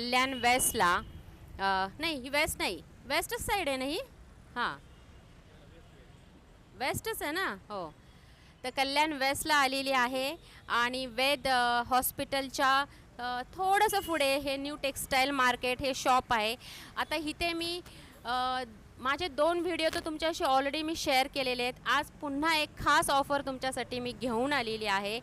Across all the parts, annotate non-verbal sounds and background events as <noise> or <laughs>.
कल्याण वेस्टला नाही ही वेस्ट नाही. वेस्टच साईड आहे ना ही? हां. वेस्टच आहे ना? हो. तर कल्याण वेस्टला आलेली आहे आणि वेद हॉस्पिटलच्या थोडंसं पुढे हे न्यू टेक्स्टाईल मार्केट हे शॉप आहे. आता इथे मी माझे दोन व्हिडिओ तर तुमच्याशी ऑलरेडी मी शेअर केलेले आहेत. आज पुन्हा एक खास ऑफर तुमच्यासाठी मी घेऊन आलेली आहे.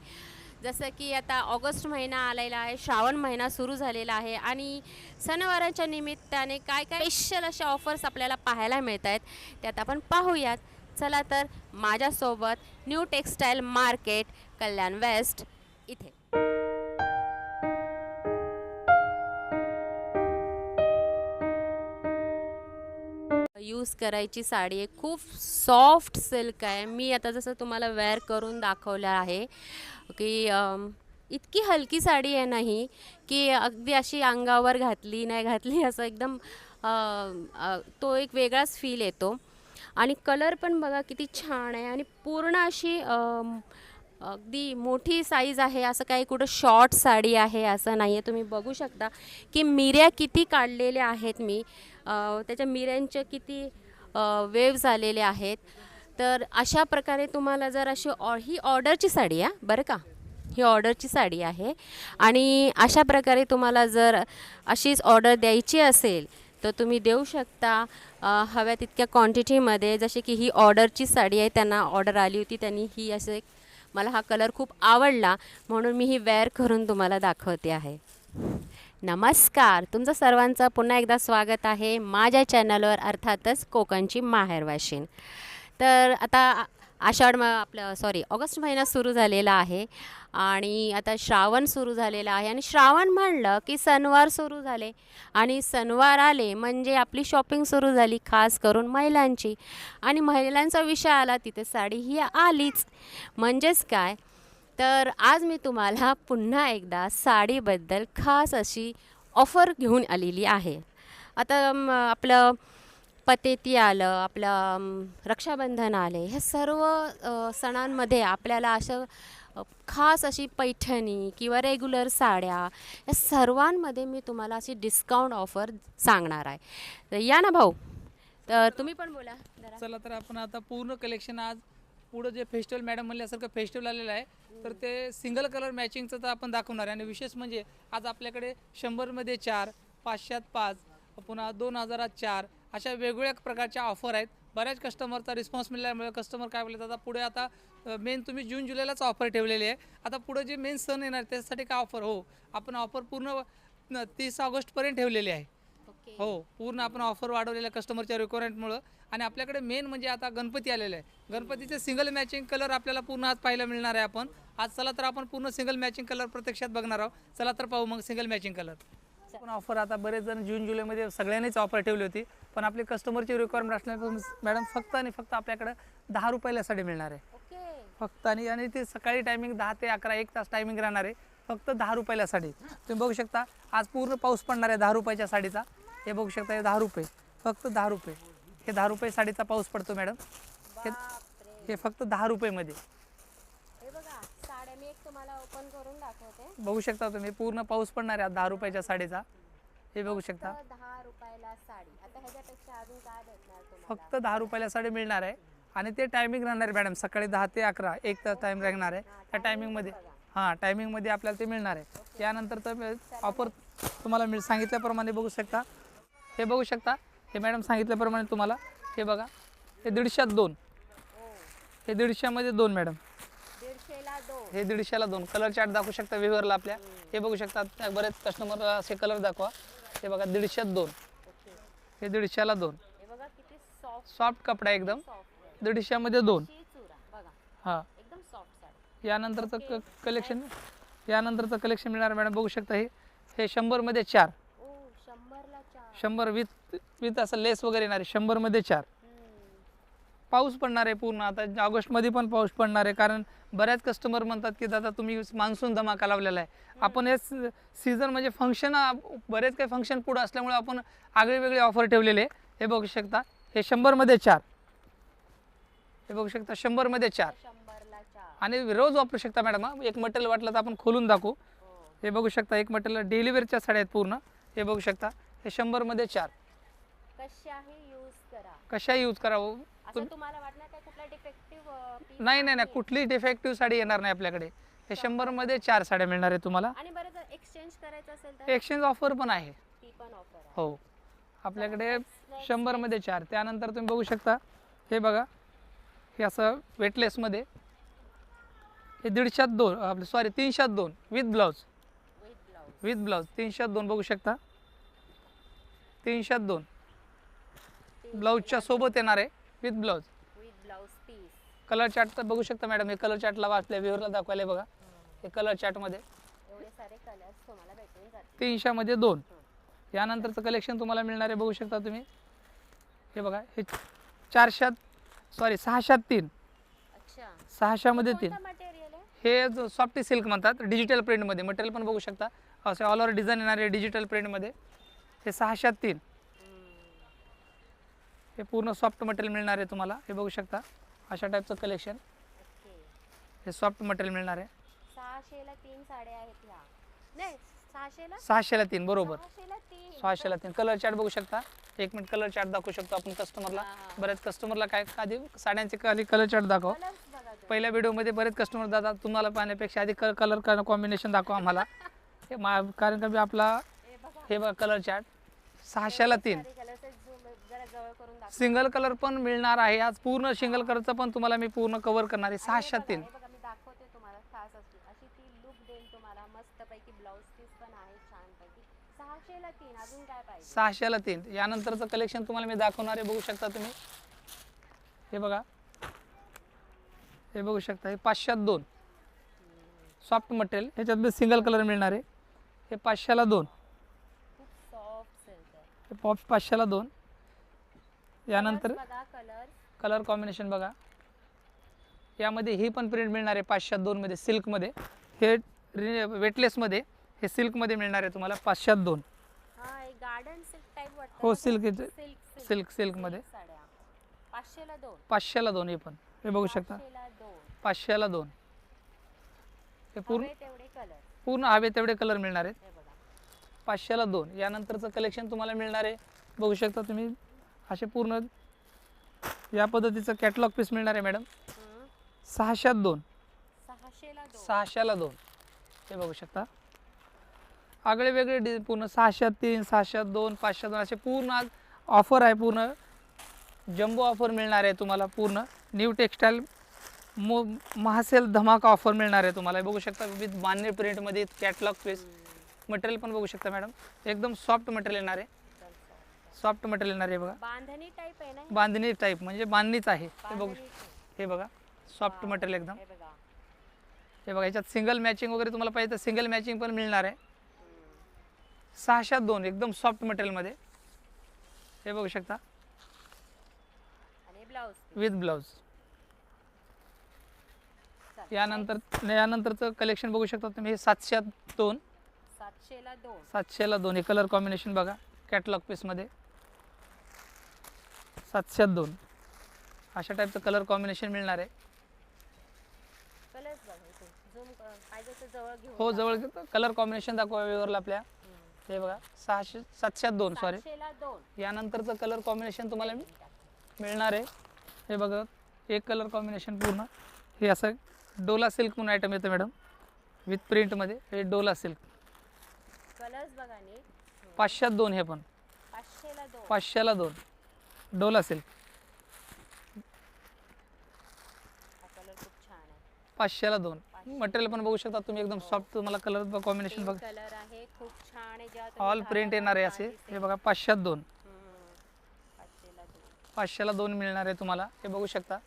जसं की आता ऑगस्ट महिना आलेला आहे श्रावण महिना सुरू झालेला आहे आणि सणवाराच्या निमित्ताने काय काय स्पेशल अशा ऑफर्स आपल्याला पाहायला मिळत आहेत त्यात आपण पाहूयात. चला तर माझ्यासोबत new textile market Kalyan west इथे. यूज करायची साडी आहे. खूप सॉफ्ट सिल्क आहे. मी आता जसं तुम्हाला वेअर करून दाखवलं आहे. की इतकी हलकी साडी आहे नाही की अगदी अशी अंगावर घातली नाही घातली असं एकदम तो एक वेगळाच फील येतो. आणि कलर पण बघा किती छान आहे आणि पूर्ण अशी अगदी मोठी साईज आहे असं काही कुठं शॉर्ट साडी आहे असं नाही आहे तुम्ही बघू शकता की मिऱ्या किती काढलेल्या आहेत मी. त्याच्या मिऱ्यांच्या किती वेव्ह आलेले आहेत. तर अशा प्रकारे तुम्हाला जर अशी ऑ ही ऑर्डरची साडी आहे बरं का? ही ऑर्डरची साडी आहे. आणि अशा प्रकारे तुम्हाला जर अशीच ऑर्डर द्यायची असेल तर तुम्ही देऊ शकता. हव्या तितक्या क्वांटिटीमध्ये जसे की ही ऑर्डरची साडी आहे त्यांना ऑर्डर आली होती त्यांनी ही असे मला हा कलर खूप आवडला म्हणून मी ही वेअर करून तुम्हाला दाखवते आहे. नमस्कार! तुमचं सर्वांचं पुन्हा एकदा स्वागत आहे माझ्या चॅनलवर अर्थातच कोकणची माहेरवाशीन तर आता आषाढ म आपलं सॉरी ऑगस्ट महिना सुरू झालेला आहे आणि आता श्रावण सुरू झालेला आहे. आणि श्रावण म्हणलं की सणवार सुरू झाले. आणि सणवार आले म्हणजे आपली शॉपिंग सुरू झाली खास करून महिलांची. आणि महिलांचा विषय आला तिथे साडी ही आलीच. म्हणजेच काय? तर आज मी तुम्हाला पुन्हा एकदा साडीबद्दल खास अशी ऑफर घेऊन आलेली आहे. आता आपलं पतेती आलं आपलं रक्षाबंधन आले हे सर्व सणांमध्ये आपल्याला असं खास अशी पैठणी किंवा रेग्युलर साड्या या सर्वांमध्ये मी तुम्हाला अशी डिस्काउंट ऑफर सांगणार आहे. तर या ना भाऊ. तर तुम्ही पण बोला चला तर आपण आता पूर्ण कलेक्शन आज पुढं जे फेस्टिवल मॅडम म्हणल्यासारखं फेस्टिवल आलेलं आहे तर ते सिंगल कलर मॅचिंगचं तर आपण दाखवणार आहे. आणि विशेष म्हणजे आज आपल्याकडे शंभरमध्ये चार पाचशात पाच पुन्हा दोन हजारात चार अशा वेगवेगळ्या प्रकारच्या ऑफर आहेत. बऱ्याच कस्टमरचा रिस्पॉन्स मिळाल्यामुळे कस्टमर काय बोलतात आता पुढे आता मेन तुम्ही जून जुलैलाच ऑफर ठेवलेली आहे. आता पुढे जे मेन सण येणार त्यासाठी काय ऑफर हो आपण ऑफर पूर्ण तीस ऑगस्टपर्यंत ठेवलेली आहे. हो पूर्ण आपण ऑफर वाढवलेल्या कस्टमरच्या रिक्वायरमेंटमुळं आणि आपल्याकडे मेन म्हणजे आता गणपती आलेले आहे. गणपतीचे सिंगल मॅचिंग कलर आपल्याला पूर्ण आज पाहायला मिळणार आहे आपण. आज चला तर आपण पूर्ण सिंगल मॅचिंग कलर प्रत्यक्षात बघणार आहोत. चला तर पाहू मग सिंगल मॅचिंग कलर पण ऑफर आता बरेच जण जून जुलैमध्ये सगळ्यांनीच ऑफर ठेवली होती. पण आपली कस्टमरची रिक्वायरमेंट असल्यापासून मॅडम फक्त आणि फक्त आपल्याकडे दहा रुपयाला साडी मिळणार आहे. फक्त आणि आणि ते सकाळी टायमिंग दहा ते अकरा एक तास टायमिंग राहणार आहे. फक्त दहा रुपयाला साडी तुम्ही बघू शकता आज पूर्ण पाऊस पडणार आहे दहा रुपयाच्या साडीचा. हे बघू शकता हे दहा रुपये. फक्त दहा रुपये. हे दहा रुपये साडीचा पाऊस पडतो मॅडम हे हे फक्त दहा रुपयेमध्ये हे बघा साड्या मी एक तुम्हाला ओपन करून दाखवते. बघू शकता तुम्ही पूर्ण पाऊस पडणार आहे दहा रुपयाच्या साडीचा. हे बघू शकता. फक्त दहा रुपयाला साडी. आता ह्याच्यापेक्षा अजून काय भेटणार तुम्हाला? फक्त दहा रुपयाला साडी मिळणार आहे. आणि ते टायमिंग राहणार आहे मॅडम सकाळी दहा ते अकरा. एक तास टाईम राहणार आहे. त्या टायमिंगमध्ये हां टायमिंगमध्ये आपल्याला ते मिळणार आहे. यानंतर तर ऑफर तुम्हाला मिळ सांगितल्याप्रमाणे बघू शकता. हे बघू शकता. हे मॅडम सांगितल्याप्रमाणे तुम्हाला हे बघा. हे दीडशेत दोन. हे. दीडशेमध्ये दोन मॅडम हे दीडशेला दोन. कलर चार्ट दाखवू शकता विव्हरला आपल्या. हे बघू शकता त्या बरेच कस्टमर असे कलर दाखवा. हे बघा दीडशेत दोन. हे दीडशेला दोन. सॉफ्ट कपडा एकदम. दीडशेमध्ये दोन. हां. एकदम सॉफ्ट साडी यानंतरचं कलेक्शन यानंतरचं कलेक्शन मिळणार मॅडम बघू शकता हे. हे शंभरमध्ये चार. शंभर विथ विथ असं लेस वगैरे येणार आहे. शंभरमध्ये चार. पाऊस पडणार आहे पूर्ण. आता ऑगस्टमध्ये पण पाऊस पडणार आहे. कारण बऱ्याच कस्टमर म्हणतात की दादा तुम्ही मान्सून धमाका लावलेला आहे. आपण हे सीझन म्हणजे फंक्शन बरेच काही फंक्शन पुढं असल्यामुळे आपण आगळे वेगळे ऑफर ठेवलेले. हे बघू शकता. हे शंभरमध्ये चार. हे बघू शकता शंभरमध्ये चार. आणि रोज वापरू शकता मॅडम हा. एक मटेरियल वाटलं तर आपण खोलून दाखवू. हे. बघू शकता एक मटेरियल डेलिव्हरीच्या साड्या आहेत पूर्ण. हे बघू शकता. हे शंभरमध्ये चार. कशाही यूज करा. कशा यूज करावं असं तुम्हाला वाटणार काय कुठला डिफेक्टिव्ह नाही नाही नाही. कुठली डिफेक्टिव्ह साडी येणार नाही आपल्याकडे. हे शंभरमध्ये चार साड्या मिळणार आहे तुम्हाला. आणि बरं जर एक्सचेंज करायचं असेल तर? एक्सचेंज ऑफर पण आहे. ती पण ऑफर आहे. हो. आपल्याकडे शंभरमध्ये चार. त्यानंतर तुम्ही बघू शकता हे बघा. हे असं वेटलेसमध्ये हे दीडशात दोन आपले सॉरी तीनशात दोन. विथ ब्लाऊज विथ ब्लाऊज तीनशात दोन बघू शकता. तीनशात दोन. ब्लाऊजच्या सोबत येणार आहे. With blouse with blouse piece colour chart तर बघू शकता मॅडम हे कलर चार्टला आपल्या व्ह्यूअरला दाखवायला बघा. हे कलर चार्टमध्ये एवढे सारे कलर्स तुम्हाला भेटून जातील. तीनशेमध्ये दोन. यानंतरचं कलेक्शन तुम्हाला मिळणार आहे बघू शकता तुम्ही. हे बघा हे चारशात सॉरी सहाशात तीन. अच्छा. सहाशामध्ये तीन. हे जो सॉफ्टी सिल्क म्हणतात डिजिटल प्रिंटमध्ये मटेरियल पण बघू शकता. असे ऑल ओव्हर डिझाईन येणार आहे डिजिटल प्रिंटमध्ये हे सहाशात तीन. हे पूर्ण सॉफ्ट मटेरियल मिळणार आहे तुम्हाला. हे बघू शकता. अशा टाईपचं कलेक्शन हे सॉफ्ट मटेरियल मिळणार आहे. सहाशेला तीन साड्या आहेत ह्या. नाही सहाशेला सहाशेला तीन बरोबर. सहाशेला तीन. सहाशेला तीन. कलर चार्ट बघू शकता. एक मिनिट कलर चार्ट दाखवू शकतो आपण कस्टमरला. बऱ्याच कस्टमरला काय आधी साड्यांचे खाली कलर चार्ट दाखव. पहिल्या व्हिडिओमध्ये बरेच कस्टमर दादा तुम्हाला पाहण्यापेक्षा आधी कलर कॉम्बिनेशन दाखवा आम्हाला. <laughs> हे मा कारण का आपला हे बघा. हे बघा कलर चार्ट सहाशेला तीन कलर्स जरा जवळ करून दाखव सिंगल कलर पण मिळणार आहे. आज पूर्ण सिंगल कलरचं पण तुम्हाला मी पूर्ण कव्हर करणार आहे. सहाशे तीन. दाखवते तुम्हाला खास अशी अशी ती लुक देईल तुम्हाला. मस्तपैकी ब्लाऊज पीस पण आहे छानपैकी. सहाशेला तीन. अजून काय पाहिजे? सहाशेला तीन. यानंतरचं कलेक्शन तुम्हाला मी दाखवणार आहे. बघू शकता तुम्ही. हे बघा. हे बघू शकता. हे पाचशेत दोन. सॉफ्ट मटेरियल ह्याच्यात बी सिंगल कलर मिळणार आहे. हे पाचशेला दोन. हे पॉप पाचशेला दोन. यानंतर कलर कॉम्बिनेशन बघा. यामध्ये ही पण प्रिंट मिळणार आहे पाचशेत दोनमध्ये सिल्कमध्ये हे वेटलेसमध्ये हे सिल्कमध्ये मिळणार आहे तुम्हाला पाचशेत दोन. हा गार्डन सिल्क हो. सिल्क सिल्क सिल्क सिल्कमध्ये पाचशेला दोन. पाचशेला दोन हे पण. हे बघू शकता. पाचशेला दोन. हे पूर्ण पूर्ण हवे तेवढे कलर मिळणार आहेत. पाचशेला दोन. यानंतरचं कलेक्शन तुम्हाला मिळणार आहे. बघू शकता तुम्ही. असे पूर्ण या पद्धतीचं कॅटलॉग पीस मिळणार आहे मॅडम. सहाशेत दोन. सहाशेला दोन. हे बघू शकता. आगळे वेगळे डि पूर्ण सहाशेत तीन सहाशेत दोन पाचशे दोन असे पूर्ण आज ऑफर आहे पूर्ण जम्बो ऑफर मिळणार आहे तुम्हाला पूर्ण. न्यू टेक्स्टाईल मो महासेल धमाका ऑफर मिळणार आहे तुम्हाला. हे बघू शकता विथ बांधणी प्रिंटमध्ये कॅटलॉग पीस मटेरियल पण बघू शकता मॅडम एकदम सॉफ्ट मटेरियल येणार आहे. सॉफ्ट मटेरियल येणार आहे बघा. बांधणी टाइप आहे ना? बांधणी टाईप म्हणजे बांधणीच आहे. हे बघू. हे बघा. सॉफ्ट. मटेरियल एकदम. हे बघा. याच्यात सिंगल मॅचिंग वगैरे तुम्हाला पाहिजे तर सिंगल मॅचिंग पण मिळणार आहे. सहाशात दोन एकदम सॉफ्ट मटेरियलमध्ये हे बघू शकता. विथ ब्लाऊज यानंतर यानंतरचं कलेक्शन बघू शकता तुम्ही. हे सातशेत दोन. सातशेला दोन. सातशेला दोन. हे कलर कॉम्बिनेशन बघा. कॅटलॉग पीसमध्ये सातशेत दोन. अशा टाईपचं कलर कॉम्बिनेशन मिळणार आहे. हो जवळ कलर कॉम्बिनेशन दाखवा वेवरला आपल्या. हे बघा सहाशे सातशेत दोन सॉरी यानंतरचं कलर कॉम्बिनेशन तुम्हाला मिळणार आहे. हे बघा एक कलर कॉम्बिनेशन पूर्ण. हे असं डोला सिल्क म्हणून आयटम येतं मॅडम विथ प्रिंटमध्ये हे डोला सिल्क कलर्स बघा नीट. पाचशेत दोन हे पण. पाचशेला दोन. डोला आहे पाचशेला दोन. मटेरियल पण बघू शकता तुम्ही एकदम सॉफ्ट तुम्हाला कलर कॉम्बिनेशन बघा. ऑल प्रिंट येणार आहे असे. हे बघा पाचशेत दोन. पाचशेला दोन. मिळणार आहे तुम्हाला. हे बघू शकता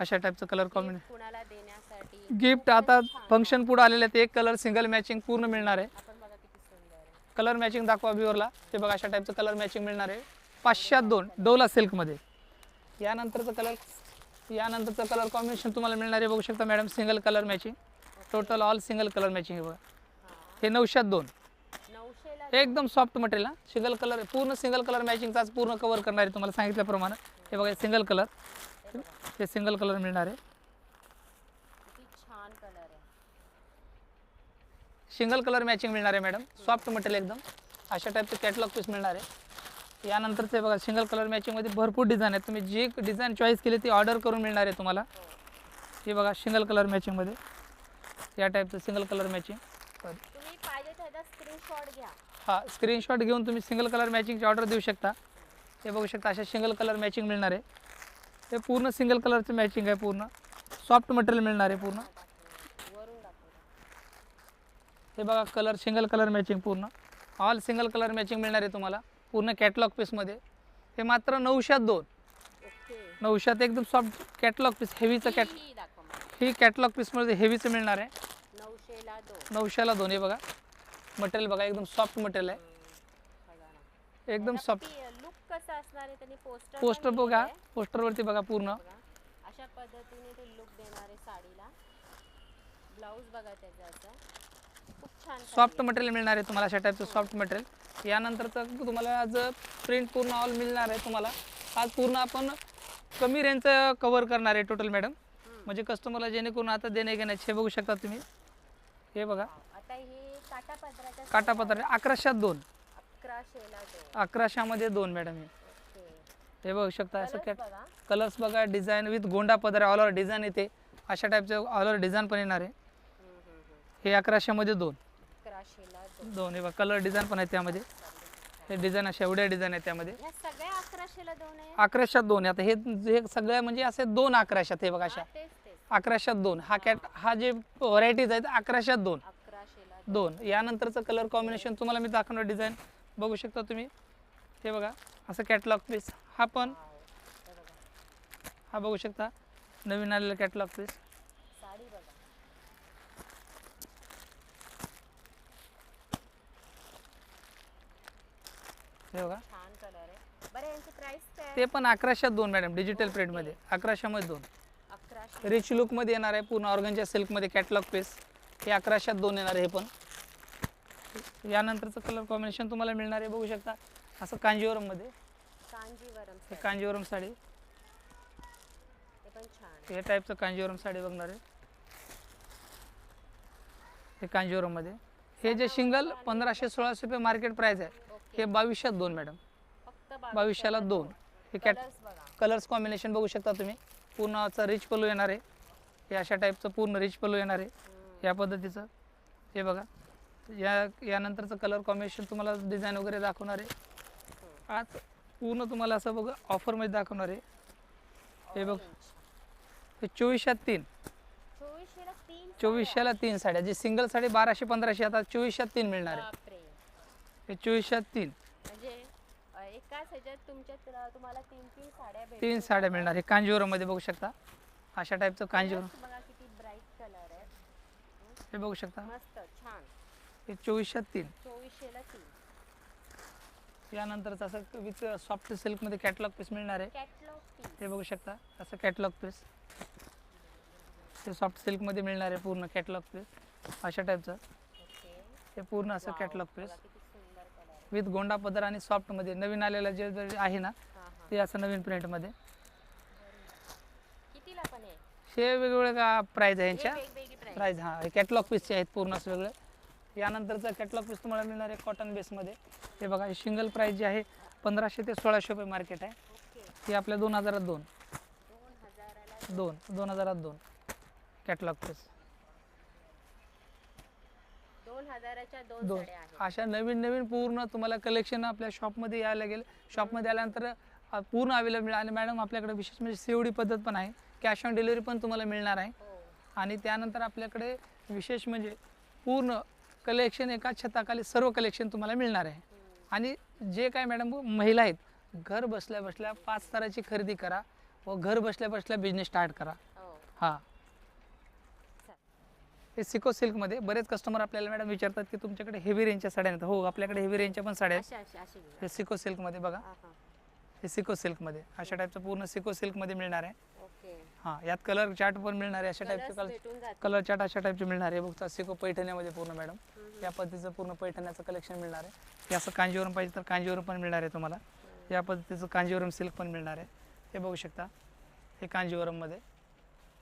अशा टाईपचं कलर कॉम्बिनेशन गिफ्ट आता फंक्शन पुढे आलेले आहेत. एक कलर सिंगल मॅचिंग पूर्ण मिळणार आहे. कलर मॅचिंग दाखवा व्ह्यूअरला ते बघा अशा टाईपचं कलर मॅचिंग मिळणार आहे. पाचशेत दोन. डोला सिल्कमध्ये. यानंतरचं कलर यानंतरचं कलर कॉम्बिनेशन तुम्हाला मिळणार आहे. बघू शकता madam single colour matching total all single colour matching आहे बघा. हा. हे नऊशेत दोन. हे एकदम सॉफ्ट मटेरियल ना सिंगल कलर पूर्ण सिंगल कलर मॅचिंगचाच पूर्ण कवर करणार आहे तुम्हाला सांगितल्याप्रमाणे. हे बघा सिंगल कलर हे हे सिंगल कलर मिळणार आहे. किती छान कलर आहे. सिंगल कलर मॅचिंग मिळणार आहे मॅडम सॉफ्ट मटेरियल एकदम. अशा टाईपचे कॅटलॉग पीस मिळणार आहे. यानंतरचे बघा सिंगल कलर मॅचिंगमध्ये भरपूर डिझाईन आहेत. तुम्ही जी डिझाईन चॉईस केली ती ऑर्डर करून मिळणार आहे तुम्हाला. हे बघा सिंगल कलर मॅचिंगमध्ये या टाईपचं सिंगल कलर मॅचिंग हा स्क्रीनशॉट घेऊन तुम्ही सिंगल कलर मॅचिंगची ऑर्डर देऊ शकता. हे बघू शकता अशा सिंगल कलर मॅचिंग मिळणार आहे. हे पूर्ण सिंगल कलरचं मॅचिंग आहे पूर्ण. सॉफ्ट मटेरियल मिळणार आहे पूर्ण. हे बघा कलर सिंगल कलर मॅचिंग पूर्ण. ऑल सिंगल कलर मॅचिंग मिळणार आहे तुम्हाला. पूर्ण कॅटलॉग पीसमध्ये हे मात्र नऊशात दोन. नऊशात एकदम सॉफ्ट कॅटलॉग पीस हेवीचं कॅट ही कॅटलॉग पीसमध्ये हेवीचं मिळणार आहे. नऊशेला दोन. हे बघा. मटेरियल बघा एकदम सॉफ्ट मटेरियल आहे. एकदम सॉफ्ट लुक कसा असणार आहे त्यांनी पोस्टर पोस्टर बघा. पोस्टरवरती बघा पूर्ण. अशा पद्धतीने ते लुक देणार आहे साडीला. ब्लाऊज बघा त्याचा सॉफ्ट मटेरियल मिळणार आहे तुम्हाला अशा टाईपचं सॉफ्ट मटेरियल यानंतरचं तुम्हाला आज प्रिंट पूर्ण ऑल मिळणार आहे तुम्हाला. आज पूर्ण आपण कमी रेंजचं कवर करणार आहे टोटल मॅडम म्हणजे कस्टमरला जेणेकरून आता देणे घेण्याचे बघू शकता तुम्ही. हे बघा. हे काटापत्र अकराशेत दोन. अकराशेमध्ये दोन मॅडम हे. हे बघू शकता असं कॅट कलर्स बघा डिझाईन विथ गोंडा पदर ऑल ओव्हर डिझाईन येते. अशा टाईपचं ऑल ओव्हर डिझाईन पण येणार आहे. हे अकराशेमध्ये दोन. अकराशेला दोन. दोन हे बघा कलर डिझाईन पण आहे त्यामध्ये. हे डिझाईन अशा एवढ्या डिझाईन आहे त्यामध्ये. अकराशेत दोन आता हे हे सगळ्या म्हणजे असे दोन अकराशेत हे बघा अशा. अकराशेत दोन. हा कॅट हा जे व्हरायटीज आहेत अकराशेत दोन. दोन. यानंतरचं कलर कॉम्बिनेशन तुम्हाला मी दाखवणार डिझाईन बघू शकता तुम्ही. हे बघा असं कॅटलॉग पीस हा पण हा बघू. शकता. नवीन आलेलं कॅटलॉग पीस साडी बघा हे बघा. छान कलर आहे. बरं यांची प्राइस काय आहे? ते पण अकराशेत दोन मॅडम डिजिटल प्रिंटमध्ये अकराशेमध्ये दोन. अकराशे. रिच लुकमध्ये येणार आहे पूर्ण ऑर्गनच्या सिल्कमध्ये कॅटलॉग पीस हे अकराशेत दोन येणार आहे हे पण. यानंतरचं कलर कॉम्बिनेशन तुम्हाला मिळणार आहे बघू शकता. असं कांजीवरममध्ये. कांजीवरम हे साडी. कांजीवरम साडी. हे पण छान हे टाईपचं कांजीवरम साडी बघणार आहे. हे कांजीवरममध्ये. हे जे सिंगल पंधराशे सोळाशे रुपये मार्केट प्राईस आहे. हे बावीसशेत दोन मॅडम. बावीसशेला दोन. हे कॅट कलर्स कॉम्बिनेशन बघू शकता तुम्ही. पूर्ण असं रिच पलू येणार आहे. हे अशा टाईपचं पूर्ण रिच पलू येणार आहे. या पद्धतीचं. हे बघा. या यानंतरचं कलर कॉम्बिनेशन तुम्हाला डिझाईन वगैरे दाखवणार आहे. आज पूर्ण तुम्हाला असं बघा ऑफरमध्ये दाखवणार आहे. हे बघ. हे चोवीसशेत तीन. चोवीसशेला तीन चोवीसशेला तीन साड्या. जी सिंगल साडी बाराशे पंधराशे आता चोवीसशेत तीन मिळणार आहे. हे तीन. म्हणजे अ, एकाच ह्याच्यात तुमच्या तुला- तुम्हाला तीन तीन साड्या भेटतील. तीन साड्या मिळणार. हे कांजीवरममध्ये बघू शकता. अशा टाईपचं कांजीवरम. Colours बघा किती ब्राईट कलर आहे हे बघू शकता. मस्त छान. हे चोवीसशेत तीन. चोवीसशेला तीन. यानंतरचं असं विथ सॉफ्ट सिल्कमध्ये कॅटलॉग पीस मिळणार आहे. कॅटलॉग पीस हे बघू शकता. असं कॅटलॉग पीस हे सॉफ्ट सिल्कमध्ये मिळणार आहे पूर्ण कॅटलॉग पीस अशा टाईपचं ओके. हे पूर्ण असं कॅटलॉग पीस बघा किती सुंदर कलर आहे विथ गोंडा पदर आणि सॉफ्टमध्ये नवीन आलेलं जे जे आहे ना ते असं नवीन प्रिंटमध्ये कितीला पण आहे? हे वेगवेगळ्या प्राईज आहे यांच्या? वेगवेगळी प्राईज हां. हे कॅटलॉग पीसचे आहेत पूर्ण असं वेगळे. यानंतरचं कॅटलॉग पीस तुम्हाला मिळणार आहे कॉटन बेसमध्ये हे बघा हे सिंगल प्राईज जे आहे पंधराशे ते सोळाशे रुपये मार्केट आहे. ओके. हे आपल्या दोन हजारात दोन. दोन हजाराला दोन दोन हजारात दोन. कॅटलॉग पीस दोन हजाराच्या दोन दोन. साड्या आहेत. अशा नवीन नवीन पूर्ण तुम्हाला कलेक्शन आपल्या शॉपमध्ये यायला गेलं शॉपमध्ये आल्यानंतर अ, पूर्ण अवेलेबल आणि मॅडम आपल्याकडे विशेष म्हणजे सीओडी पद्धत पण आहे. कॅश ऑन डिलिव्हरी पण तुम्हाला मिळणार आहे. हो. आणि त्यानंतर आपल्याकडे विशेष म्हणजे पूर्ण कलेक्शन एका छताखाली सर्व कलेक्शन तुम्हाला मिळणार आहे. आणि जे काय मॅडम महिला आहेत घर बसल्या बसल्या पाच ताराची खरेदी करा व घर बसल्या बसल्या बिझनेस स्टार्ट करा. हो. हां. हे सिको सिल्कमध्ये बरेच कस्टमर आपल्याला मॅडम विचारतात की तुमच्याकडे हेवी रेंजच्या साड्या आहेत. हो आपल्याकडे हेवी रेंजच्या पण साड्या आहेत. हे सिको सिल्कमध्ये बघा. हा, सिको सिल्कमध्ये अशा टाईपचं पूर्ण सिको सिल्कमध्ये मिळणार आहे. हां यात कलर चार्ट पण मिळणार आहे. अशा टाईपचं कलर कलर चार्ट अशा टाईपचे मिळणार आहे. बघता सिको पैठण्यामध्ये पूर्ण मॅडम या पद्धतीचं पूर्ण पैठण्याचं कलेक्शन मिळणार आहे. हे असं कांजीवरम पाहिजे तर कांजीवरम पण मिळणार आहे तुम्हाला. या पद्धतीचं कांजीवरम सिल्क पण मिळणार आहे. हे बघू शकता. हे कांजीवरममध्ये.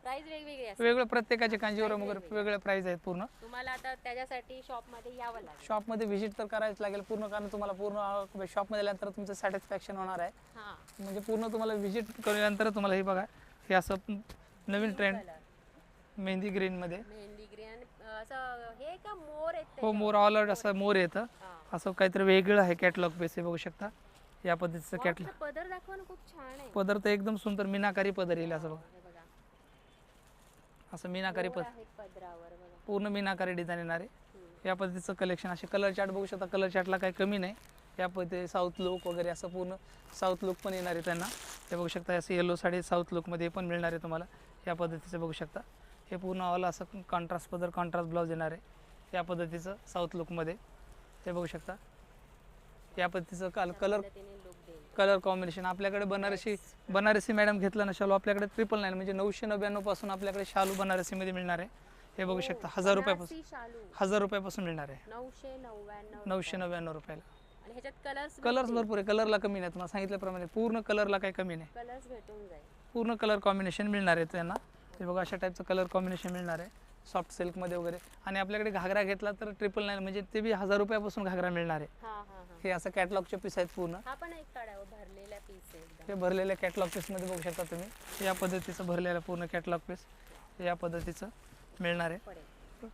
प्राइस वेगवेगळी असते. वेगळं प्रत्येकाचे कांजीवरम वगैरे वेगळे प्राईज आहेत पूर्ण. तुम्हाला आता त्याच्यासाठी शॉपमध्ये यावं लागेल. शॉपमध्ये व्हिजिट तर करायच लागेल पूर्ण कारण तुम्हाला पूर्ण शॉपमध्ये आल्यानंतर तुमचं सॅटिस्फॅक्शन होणार आहे. म्हणजे पूर्ण तुम्हाला व्हिजिट केल्यानंतर तुम्हाला हे बघा हे असं नवीन ट्रेंड मेहंदी मेहंदी ग्रीन असं हे का मोर हो मोर ऑल असं मोर येतं. असं काहीतरी वेगळं आहे कॅटलॉग बेस हे बघू शकता. या पद्धतीचं कॅटलॉग पदर दाखवा खूप छान आहे. पदर तर एकदम सुंदर मीनाकारी पदर येईल असं बघा. असं मीनाकारी पद आहेत पदरावर बघा. पूर्ण मीनाकारी डिझाईन येणार आहे. या पद्धतीचं कलेक्शन असे कलर चार्ट बघू शकता. कलर चार्टला काही कमी नाही. या पद्धती साऊथ लुक वगैरे असं पूर्ण साऊथ लुक पण येणार आहे त्यांना. हे बघू शकता असं येलो साडी साऊथ लुकमध्ये पण मिळणार आहे तुम्हाला. या पद्धतीचं बघू शकता. हे पूर्ण ऑल असं कॉन्ट्रास्ट पदर कॉन्ट्रास्ट ब्लाऊज येणार आहे. या पद्धतीचं साऊथ लुकमध्ये ते बघू शकता. या पद्धतीचं काल कलर पद्धतीने कलर कॉम्बिनेशन. आपल्याकडे बनारसी बनारसी मॅडम घेतलं ना शालू आपल्याकडे ट्रिपल नाईन म्हणजे नऊशे नव्याण्णवपासून आपल्याकडे शालू बनारसीमध्ये मिळणार आहे. हे बघू शकता हजार रुपयापासून हजार रुपयापासून मिळणार आहे. नऊशे नव्याण्णव नऊशे नव्याण्णव रुपयाला. कलर्स भरपूर आहे कलरला कमी नाही तुम्हाला सांगितल्याप्रमाणे पूर्ण कलरला काही कमी नाही. पूर्ण कलर कॉम्बिनेशन मिळणार आहे त्यांना. हे बघा अशा टाईपचं कलर कॉम्बिनेशन मिळणार आहे. सॉफ्ट सिल्कमध्ये वगैरे. आणि आपल्याकडे घागरा घेतला तर ट्रिपल नाईन म्हणजे ते बी हजार रुपयापासून घागरा मिळणार आहे. हा हा हा. हे असं कॅटलॉगचे पीस आहेत पूर्ण. हा पण एक काढावं भरलेला पीस आहे एकदम. हे भरलेल्या कॅटलॉग पीसमध्ये बघू शकता तुम्ही. या पद्धतीचं भरलेलं पूर्ण कॅटलॉग पीस या पद्धतीचं मिळणार आहे. पडेल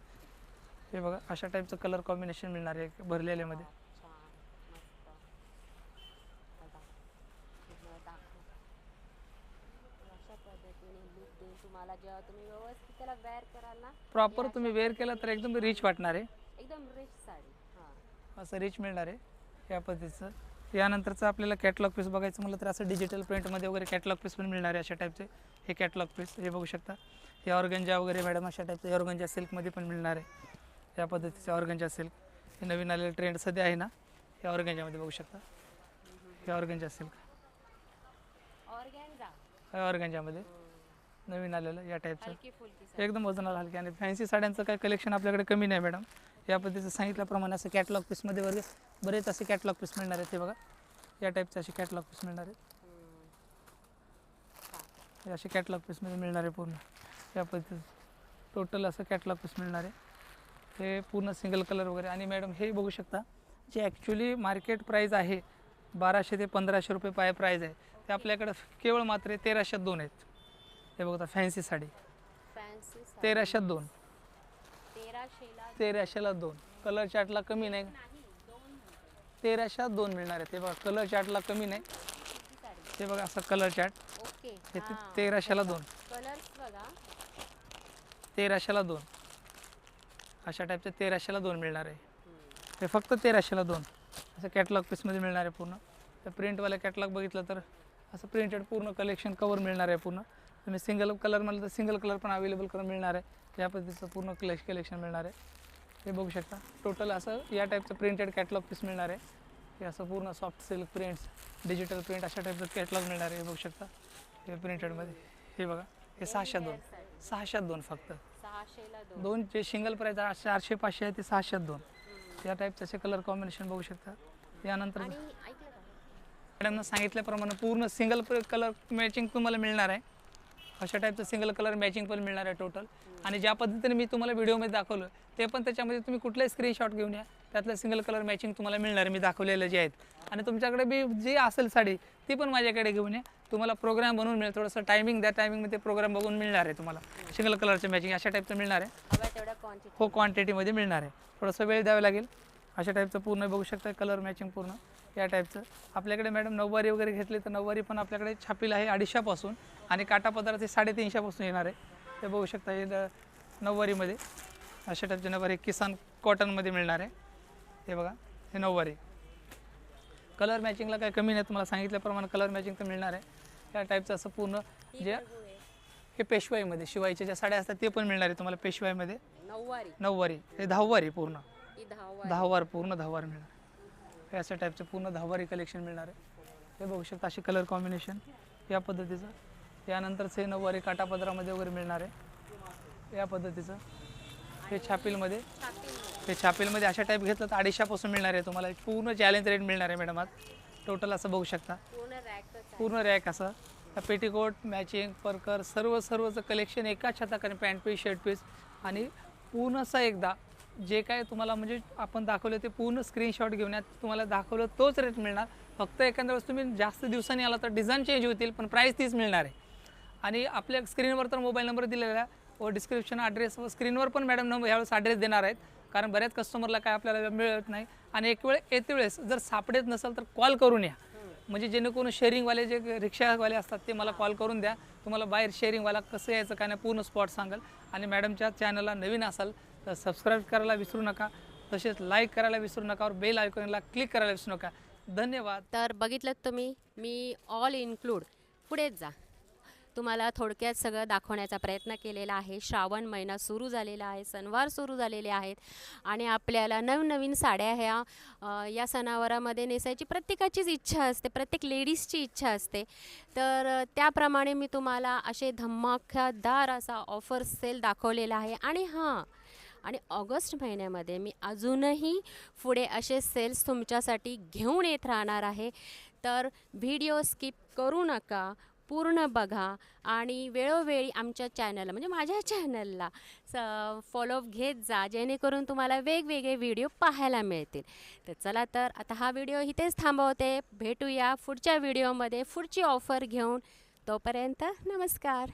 हे बघा अशा टाईपचं कलर कॉम्बिनेशन मिळणार आहे भरलेल्यामध्ये छान मस्त बघा तुम्हाला दाखव अशा पद्धतीने लुक देईल तुम्हाला जेव्हा तुम्ही व्यवस्थित त्याला वेअर कराल ना प्रॉपर तुम्ही वेअर केला तर एकदम रिच वाटणार आहे. एकदम रिच साडी हां. असं रिच मिळणार आहे या पद्धतीचं. यानंतरचं आपल्याला कॅटलॉग पीस बघायचं म्हटलं तर असं डिजिटल प्रिंटमध्ये वगैरे कॅटलॉग पीस पण मिळणार आहे अशा टाईपचे हे कॅटलॉग पीस हे बघू शकता. हे ऑर्गंजा वगैरे मॅडम अशा टाईपचे ऑर्गंजा सिल्कमध्ये पण मिळणार आहे. या पद्धतीचे ऑर्गंजा सिल्क हे नवीन आलेलं ट्रेंड सध्या आहे ना हे ऑर्गंजामध्ये बघू शकता. हे ऑर्गंजा सिल्क ऑर्गॅन्झा हे ऑर्गंजामध्ये नवीन आलेलं या टाईपचं एकदम वजनाला हलके आणि फॅन्सी साड्यांचं काही कलेक्शन आपल्याकडे कमी नाही मॅडम या पद्धतीचं सांगितल्याप्रमाणे असं कॅटलॉग पीसमध्ये वगैरे बरेच असे कॅटलॉग पीस मिळणार आहेत ते बघा. या टाईपचे असे कॅटलॉग पीस मिळणार आहेत. असे कॅटलॉग पीसमध्ये मिळणार आहे पूर्ण. या पद्धतीचं. टोटल असं कॅटलॉग पीस मिळणार आहे. हे पूर्ण सिंगल कलर वगैरे. आणि मॅडम हे बघू शकता जे ॲक्च्युली मार्केट प्राईज आहे बाराशे ते पंधराशे रुपये पाय प्राईज आहे ते आपल्याकडं केवळ मात्र तेराशेत दोन आहेत. हे बघता फॅन्सी साडी. फॅन्सी तेराशेत दोन. तेराशेला तेराशेला दोन. कलर चार्टला कमी नाही. नाही दोन म्हणते. तेराशेत दोन मिळणार आहे ते बघा कलर चार्टला कमी नाही. ते बघा असं कलर चार्ट ओके. हे ते तेराशेला दोन. कलर्स बघा. तेराशेला दोन. अशा टाईपचे तेराशेला दोन मिळणार आहे. हे फक्त तेराशेला दोन. असं कॅटलॉग पीसमध्ये मिळणार आहे पूर्ण. तर प्रिंटवाला कॅटलॉग बघितलं तर असं प्रिंटेड पूर्ण कलेक्शन कवर मिळणार आहे पूर्ण. तुम्ही सिंगल कलर म्हणलं तर सिंगल कलर पण अवेलेबल करून मिळणार आहे. या पद्धतीचं पूर्ण कले कलेक्शन मिळणार आहे. हे बघू शकता. टोटल असं या टाईपचं प्रिंटेड कॅटलॉग पीस मिळणार आहे. हे असं पूर्ण soft silk prints digital print अशा टाईपचं कॅटलॉग मिळणार आहे. हे बघू शकता. हे प्रिंटेडमध्ये हे बघा. हे सहाशे दोन. साडी. सहाशेत दोन फक्त. दोन. जे सिंगल प्राईज आहे चारशे पाचशे आहे ते सहाशेत दोन. या टाईपचे असे कलर कॉम्बिनेशन बघू शकता. यानंतर मॅडमनं सांगितल्याप्रमाणे पूर्ण सिंगल कलर मॅचिंग तुम्हाला मिळणार आहे. अशा टाईपचं सिंगल कलर मॅचिंग पण मिळणार आहे टोटल आणि ज्या पद्धतीने मी तुम्हाला व्हिडिओमध्ये दाखवलं ते पण त्याच्यामध्ये तुम्ही कुठलाही स्क्रीनशॉट घेऊन या. त्यातलं सिंगल कलर मॅचिंग तुम्हाला मिळणार आहे. मी दाखवलेलं जे आहेत. आणि तुमच्याकडे बी जी असेल साडी ती पण माझ्याकडे घेऊन या. तुम्हाला प्रोग्राम बनवून मिळेल. थोडंसं टायमिंग त्या टायमिंगमध्ये प्रोग्राम बघून मिळणार आहे तुम्हाला. सिंगल कलरचं मॅचिंग अशा टाईपचं मिळणार आहे. हो क्वांटिटीमध्ये मिळणार आहे. थोडंसं वेळ द्यावा लागेल. अशा टाईपचं पूर्ण बघू शकता कलर मॅचिंग पूर्ण या टाईपचं आपल्याकडे मॅडम नऊवारी वगैरे घेतली तर नऊवारी पण आपल्याकडे छापील आहे अडीचशेपासून आणि काटापदराचे साडेतीनशेपासून येणार आहे. ते बघू शकता हे नऊवारीमध्ये अशा टाईपचे नऊवारी किसान कॉटनमध्ये मिळणार आहे. हे बघा हे नऊवारी. कलर मॅचिंगला काही कमी नाही तुम्हाला सांगितल्याप्रमाणे कलर मॅचिंग तर मिळणार आहे. या टाईपचं असं पूर्ण जे हे पेशवाईमध्ये शिवायच्या ज्या साड्या असतात ते पण मिळणार आहे तुम्हाला पेशवाईमध्ये. नऊवारी. नऊवारी हे दहावारी पूर्ण. ही दहावारी पूर्ण दहावार मिळणार. हे अशा टाईपचे पूर्ण दहावारी कलेक्शन मिळणार आहे. हे बघू शकता अशी कलर कॉम्बिनेशन या पद्धतीचं. यानंतरचं हे नऊवारी काटापदरामध्ये वगैरे मिळणार आहे. या पद्धतीचं. हे छापीलमध्ये. छापील हे छापीलमध्ये अशा टाईप घेतलं तर अडीचशेपासून मिळणार आहे. तुम्हाला पूर्ण चॅलेंज रेट मिळणार आहे मॅडम आज. टोटल असं बघू शकता. पूर्ण पूर्ण रॅक असं. पेटीकोट मॅचिंग परकर सर्व सर्वचं कलेक्शन एका छताखाली पॅन्ट पीस शर्ट पीस आणि पूर्णसा एकदा जे काय तुम्हाला म्हणजे आपण दाखवलं ते पूर्ण स्क्रीनशॉट घेऊन या तुम्हाला दाखवलं तोच रेट मिळणार. फक्त एखाद्या वेळेस तुम्ही जास्त दिवसांनी आला तर डिझाईन चेंज होतील पण प्राईस तीच मिळणार आहे. आणि आपल्या स्क्रीनवर तर मोबाईल नंबर दिलेला आहे व डिस्क्रिप्शन ॲड्रेस व स्क्रीनवर पण मॅडम नंबर ह्यावेळेस ॲड्रेस देणार आहेत. कारण बऱ्याच कस्टमरला काय आपल्याला मिळत नाही. आणि एक वेळ येते वेळेस जर सापडेत नसेल तर कॉल करून या. म्हणजे जेणेकरून शेअरिंगवाले जे रिक्षावाले असतात ते मला कॉल करून द्या. तुम्हाला बाहेर शेअरिंगवाला कसं यायचं काय नाही पूर्ण स्पॉट सांगाल. आणि मॅडमच्या चॅनलला नवीन असाल तर सबस्क्राईब करायला विसरू नका. तसेच लाईक करायला विसरू नका और बेल आयकॉनला क्लिक करायला विसरू नका. धन्यवाद. तर बघितलं तुम्ही? मी ऑल इन्क्लूड पुढेच जा. तुम्हाला थोडक्यात सगळं दाखवण्याचा प्रयत्न केलेला आहे. श्रावण महिना सुरू झालेला आहे सणवार सुरू झालेले आहेत आणि आपल्याला नवनवीन साड्या ह्या या सणावारामध्ये नेसायची प्रत्येकाचीच इच्छा असते प्रत्येक लेडीजची इच्छा असते. तर त्याप्रमाणे मी तुम्हाला असे धमाकादार असा ऑफर सेल दाखवलेला आहे. आणि हां आणि ऑगस्ट महिन्यामध्ये मी अजूनही पुढे असे सेल्स तुमच्यासाठी घेऊन येत राहणार आहे. तर व्हिडिओ स्किप करू नका पूर्ण बघा आणि वेळोवेळी आमच्या चॅनलला म्हणजे माझ्या चॅनलला स फॉलोअप घेत जा जेणेकरून तुम्हाला वेगवेगळे व्हिडिओ पाहायला मिळतील. तर चला तर आता हा व्हिडिओ इथेच थांबवते. भेटूया पुढच्या व्हिडिओमध्ये पुढची ऑफर घेऊन. तोपर्यंत नमस्कार.